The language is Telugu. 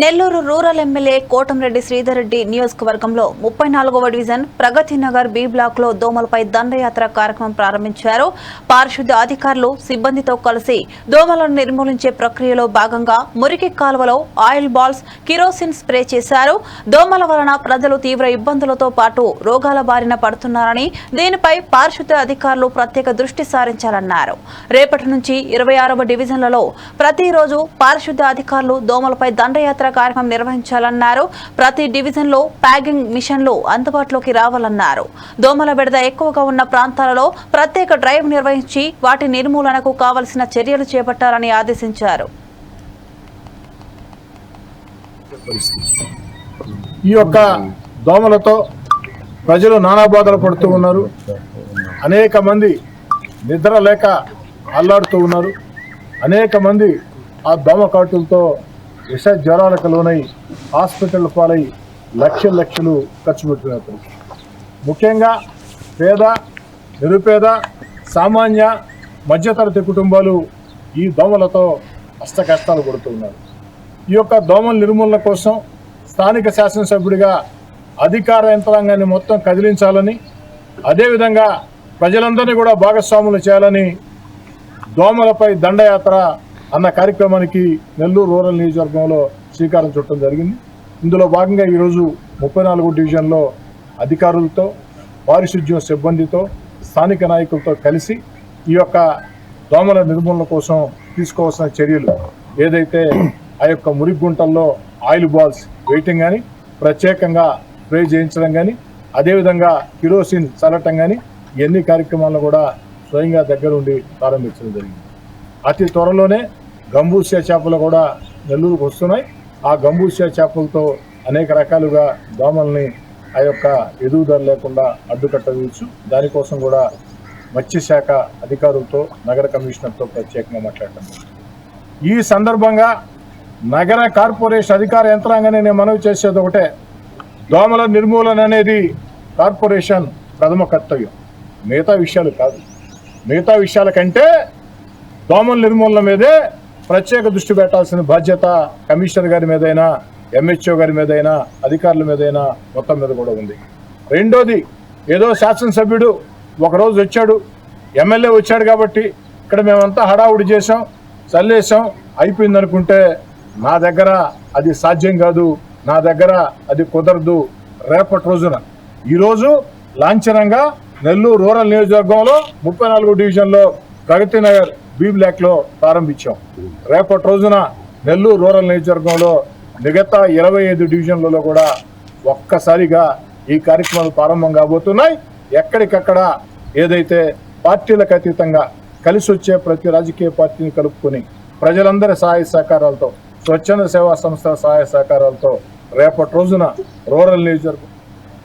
నెల్లూరు రూరల్ ఎమ్మెల్యే కోటంరెడ్డి శ్రీధరెడ్డి నియోజకవర్గంలో ముప్పై నాలుగవ డివిజన్ ప్రగతి నగర్ బి బ్లాక్లో దోమలపై దండయాత్ర కార్యక్రమం ప్రారంభించారు. పారిశుద్ధ్య అధికారులు సిబ్బందితో కలిసి దోమలను నిర్మూలించే ప్రక్రియలో భాగంగా మురికి కాలువలో ఆయిల్ బాల్స్ కిరోసిన్ స్ప్రే చేశారు. దోమల వలన ప్రజలు తీవ్ర ఇబ్బందులతో పాటు రోగాల బారిన పడుతున్నారని దీనిపై పారిశుద్ధ్య అధికారులు ప్రత్యేక దృష్టి సారించాలన్నారు. రేపటి నుంచి ఇరవై ఆరవ డివిజన్లలో ప్రతిరోజు పారిశుద్ధ్య అధికారులు దోమలపై దండయాత్ర కార్యక్రమం నిర్వహించాలన్నారు. ప్రతి డివిజన్లో ప్యాగింగ్ మిషన్లు అందుబాటులోకి రావాలన్నారు. దోమల బెడద ఎక్కువగా ఉన్న ప్రాంతాలలో ప్రత్యేక డ్రైవ్ నిర్వహించి వాటి నిర్మూలనకు కావలసిన చర్యలు చేపట్టాలని ఆదేశించారు. ఈ యొక్క దోమలతో ప్రజలు నానా బాధలు పడుతూ ఉన్నారు. అనేక మంది నిద్ర లేక అల్లాడుతూ ఉన్నారు. అనేక మంది ఆ దోమ కాటులతో విష జ్వరాలకు లోనై హాస్పిటల్ పాలై లక్షల లక్షలు ఖర్చు పెడుతున్నారు ముఖ్యంగా పేద నిరుపేద సామాన్య మధ్యతరగతి కుటుంబాలు ఈ దోమలతో అష్ట కష్టాలు పడుతున్నారు. ఈ యొక్క దోమల నిర్మూలన కోసం స్థానిక శాసనసభ్యుడిగా అధికార యంత్రాంగాన్ని మొత్తం కదిలించాలని అదేవిధంగా ప్రజలందరినీ కూడా భాగస్వాములు చేయాలని దోమలపై దండయాత్ర అన్న కార్యక్రమానికి నెల్లూరు రూరల్ నియోజకవర్గంలో శ్రీకారం చుట్టడం జరిగింది. ఇందులో భాగంగా ఈరోజు ముప్పై నాలుగు డివిజన్లో అధికారులతో పారిశుద్ధ్యం సిబ్బందితో స్థానిక నాయకులతో కలిసి ఈ యొక్క దోమల నిర్మూలన కోసం తీసుకోవాల్సిన చర్యలు ఏదైతే ఆ యొక్క మురికి గుంటల్లో ఆయిల్ బాల్స్ వేయటం కానీ ప్రత్యేకంగా స్ప్రే చేయించడం కానీ అదేవిధంగా కిరోసిన్ చల్లటం కానీ ఇవన్నీ కార్యక్రమాలను కూడా స్వయంగా దగ్గరుండి ప్రారంభించడం జరిగింది. అతి త్వరలోనే గంబూసియా చేపలు కూడా నెల్లూరుకు వస్తున్నాయి. ఆ గంబూసియా చేపలతో అనేక రకాలుగా దోమల్ని ఆ యొక్క ఎదుగుదల లేకుండా అడ్డుకట్టవచ్చు. దానికోసం కూడా మత్స్యశాఖ అధికారులతో నగర కమిషనర్తో ప్రత్యేకంగా మాట్లాడటం ఈ సందర్భంగా నగర కార్పొరేషన్ అధికార యంత్రాంగాన్ని నేను మనవి చేసేది ఒకటే. దోమల నిర్మూలన అనేది కార్పొరేషన్ ప్రథమ కర్తవ్యం. మిగతా విషయాలు కాదు. మిగతా విషయాల కంటే దోమల నిర్మూలన మీదే ప్రత్యేక దృష్టి పెట్టాల్సిన బాధ్యత కమిషనర్ గారి మీదైనా ఎంహెచ్ఓ గారి మీదైనా అధికారుల మీదైనా మొత్తం మీద కూడా ఉంది. రెండోది ఏదో శాసనసభ్యుడు ఒకరోజు వచ్చాడు ఎమ్మెల్యే వచ్చాడు కాబట్టి ఇక్కడ మేమంతా హడావుడి చేసాం చల్లేసాం అయిపోయింది అనుకుంటే నా దగ్గర అది సాధ్యం కాదు నా దగ్గర అది కుదరదు రేపటి రోజున. ఈరోజు లాంఛనంగా నెల్లూరు రూరల్ నియోజకవర్గంలో ముప్పై నాలుగు డివిజన్లో ప్రగతి నగర్ బి బ్లాక్లో ప్రారంభించాం. రేపటి రోజున నెల్లూరు రూరల్ నియోజకవర్గంలో మిగతా ఇరవై ఐదు డివిజన్లలో కూడా ఒక్కసారిగా ఈ కార్యక్రమాలు ప్రారంభం కాబోతున్నాయి. ఎక్కడికక్కడ ఏదైతే పార్టీలకు అతీతంగా కలిసి వచ్చే ప్రతి రాజకీయ పార్టీని కలుపుకొని ప్రజలందరి సహాయ సహకారాలతో స్వచ్ఛంద సేవా సంస్థల సహాయ సహకారాలతో రేపటి రోజున రూరల్ నియోజకవర్గం